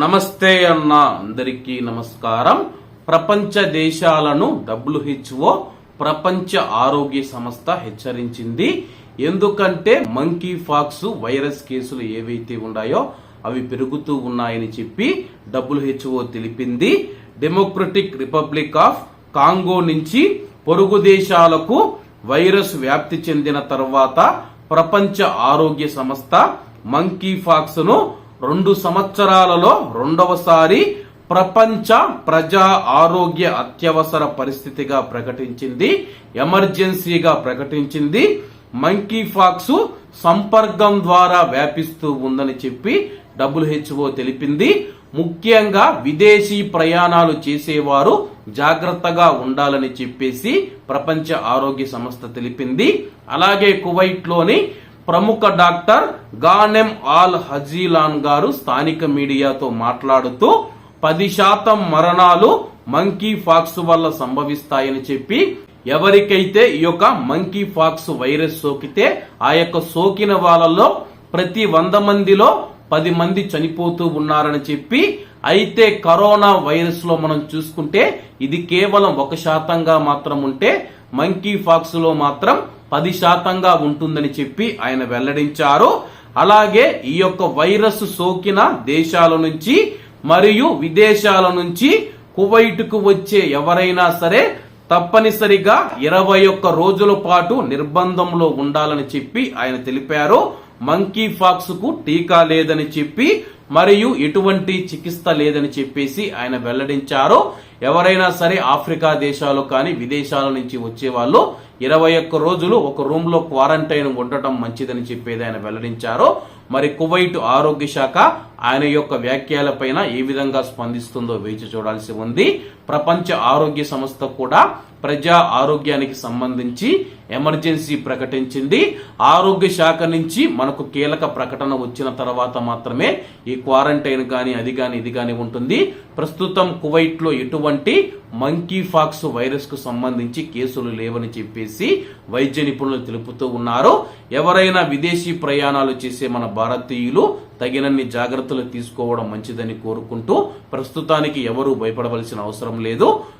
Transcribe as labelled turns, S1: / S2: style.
S1: నమస్తే అన్న అందరికీ నమస్కారం. ప్రపంచ దేశాలను డబ్ల్యూహెచ్ఓ ప్రపంచ ఆరోగ్య సంస్థ హెచ్చరించింది. ఎందుకంటే మంకీ ఫాక్స్ వైరస్ కేసులు ఏవైతే ఉన్నాయో అవి పెరుగుతూ ఉన్నాయని చెప్పి డబ్ల్యూహెచ్ఓ తెలిపింది. డెమోక్రటిక్ రిపబ్లిక్ ఆఫ్ కాంగో నుంచి పొరుగు దేశాలకు వైరస్ వ్యాప్తి చెందిన తర్వాత ప్రపంచ ఆరోగ్య సంస్థ మంకీ ఫాక్స్ను రెండు సంవత్సరాలలో రెండవసారి ప్రపంచ ప్రజా ఆరోగ్య అత్యవసర పరిస్థితిగా ప్రకటించింది ఎమర్జెన్సీగా ప్రకటించింది. మంకీ ఫాక్స్ సంపర్కం ద్వారా వ్యాపిస్తూ ఉందని చెప్పి డబ్ల్యూహెచ్ఓ తెలిపింది. ముఖ్యంగా విదేశీ ప్రయాణాలు చేసేవారు జాగ్రత్తగా ఉండాలని చెప్పేసి ప్రపంచ ఆరోగ్య సంస్థ తెలిపింది. అలాగే కువైట్లోని ప్రముఖ డాక్టర్ గానెం ఆల్ హజీలాన్ గారు స్థానిక మీడియాతో మాట్లాడుతూ పది శాతం మరణాలు మంకీ ఫాక్స్ వల్ల సంభవిస్తాయని చెప్పి ఎవరికైతే ఈ యొక్క మంకీ ఫాక్స్ వైరస్ సోకితే ఆ యొక్క సోకిన వాళ్ళలో ప్రతి వంద మందిలో పది మంది చనిపోతూ ఉన్నారని చెప్పి అయితే కరోనా వైరస్లో మనం చూసుకుంటే ఇది కేవలం ఒక శాతంగా మాత్రం ఉంటే మంకీ ఫాక్స్లో మాత్రం పది శాతంగా ఉంటుందని చెప్పి ఆయన వెల్లడించారు. అలాగే ఈ యొక్క వైరస్ సోకిన దేశాల నుంచి మరియు విదేశాల నుంచి కువైట్కు వచ్చే ఎవరైనా సరే తప్పనిసరిగా ఇరవై ఒక్క రోజుల పాటు నిర్బంధంలో ఉండాలని చెప్పి ఆయన తెలిపారు. మంకీ ఫాక్స్కు టీకా లేదని చెప్పి మరియు ఎటువంటి చికిత్స లేదని చెప్పేసి ఆయన వెల్లడించారు. ఎవరైనా సరే ఆఫ్రికా దేశాలు కానీ విదేశాల నుంచి వచ్చే వాళ్ళు ఇరవై ఒక్క రోజులు ఒక రూమ్లో క్వారంటైన్ ఉండటం మంచిదని చెప్పేది ఆయన వెల్లడించారు. మరి కువైట్ ఆరోగ్య శాఖ ఆయన యొక్క వ్యాఖ్యలపైన ఏ విధంగా స్పందిస్తుందో వేచి చూడాల్సి ఉంది. ప్రపంచ ఆరోగ్య సంస్థ కూడా ప్రజా ఆరోగ్యానికి సంబంధించి ఎమర్జెన్సీ ప్రకటించింది. ఆరోగ్య శాఖ నుంచి మనకు కీలక ప్రకటన వచ్చిన తర్వాత మాత్రమే ఈ క్వారంటైన్ కానీ అది కానీ ఇది కానీ ఉంటుంది. ప్రస్తుతం కువైట్లో ఎటువంటి మంకీ ఫాక్స్ వైరస్కు సంబంధించి కేసులు లేవని చెప్పేసి వైద్య నిపుణులు తెలుపుతూ ఉన్నారు. ఎవరైనా విదేశీ ప్రయాణాలు చేసే మన భారతీయులు తగినన్ని జాగ్రత్తలు తీసుకోవడం మంచిదని కోరుకుంటూ ప్రస్తుతానికి ఎవరూ భయపడవలసిన అవసరం లేదు.